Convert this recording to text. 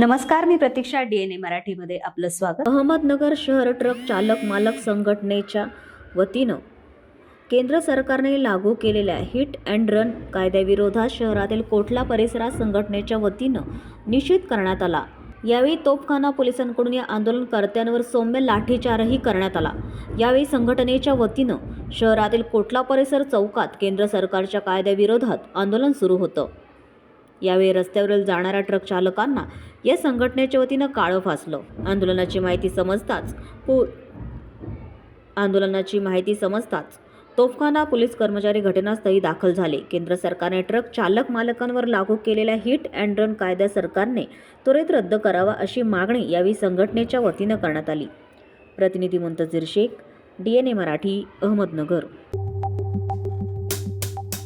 नमस्कार मी प्रतीक्षा D N ए मराठीमध्ये आपलं स्वागत. अहमदनगर शहर ट्रक चालक मालक संघटनेच्या वतीनं केंद्र सरकारने लागू केलेल्या हिट अँड रन कायद्याविरोधात शहरातील कोटला परिसरात संघटनेच्या वतीनं निषेध करण्यात आला. यावेळी तोफखाना पोलिसांकडून या आंदोलनकर्त्यांवर सौम्य लाठीचारही करण्यात आला. यावेळी संघटनेच्या वतीनं शहरातील कोटला परिसर चौकात केंद्र सरकारच्या कायद्याविरोधात आंदोलन सुरू होतं. यावेळी रस्त्यावरील जाणाऱ्या ट्रक चालकांना या संघटनेच्या वतीनं काळं फासलं. आंदोलनाची माहिती समजताच पो आंदोलनाची माहिती समजताच तोफखाना पोलीस कर्मचारी घटनास्थळी दाखल झाले. केंद्र सरकारने ट्रक चालक मालकांवर लागू केलेल्या हिट अँड रन कायदा सरकारने त्वरित रद्द करावा अशी मागणी यावेळी संघटनेच्या वतीनं करण्यात आली. प्रतिनिधी Muntazir Shaikh D N A Marathi Ahmednagar.